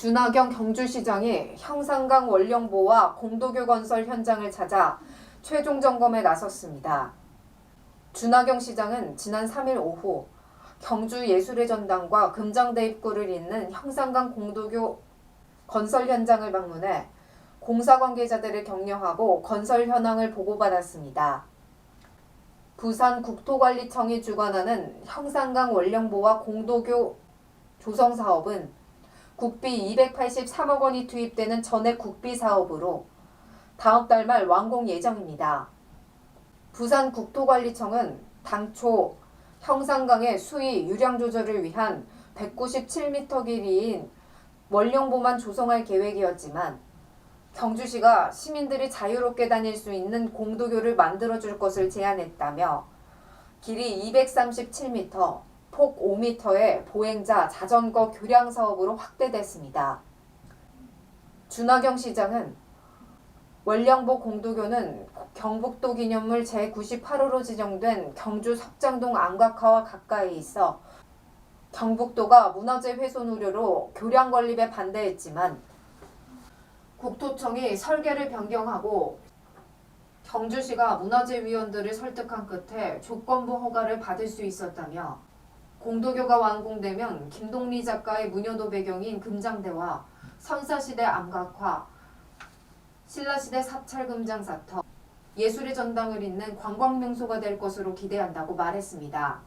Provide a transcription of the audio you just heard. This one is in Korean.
준하경 경주시장이 형산강 원령보와 공도교 건설 현장을 찾아 최종 점검에 나섰습니다. 준하경 시장은 지난 3일 오후 경주 예술의 전당과 금장대 입구를 잇는 형산강 공도교 건설 현장을 방문해 공사 관계자들을 격려하고 건설 현황을 보고받았습니다. 부산 국토관리청이 주관하는 형산강 원령보와 공도교 조성 사업은 국비 283억 원이 투입되는 전액 국비 사업으로 다음 달 말 완공 예정입니다. 부산 국토관리청은 당초 형산강의 수위 유량 조절을 위한 197m 길이인 원령보만 조성할 계획이었지만 경주시가 시민들이 자유롭게 다닐 수 있는 공도교를 만들어줄 것을 제안했다며 길이 237m, 폭 5m의 보행자 자전거 교량 사업으로 확대됐습니다. 준하경 시장은 원령보 공도교는 경북도 기념물 제98호로 지정된 경주 석장동 안각화와 가까이 있어 경북도가 문화재 훼손 우려로 교량 건립에 반대했지만 국토청이 설계를 변경하고 경주시가 문화재위원들을 설득한 끝에 조건부 허가를 받을 수 있었다며 공도교가 완공되면 김동리 작가의 문효도 배경인 금장대와 선사시대 암각화, 신라시대 사찰금장 사터, 예술의 전당을 잇는 관광명소가 될 것으로 기대한다고 말했습니다.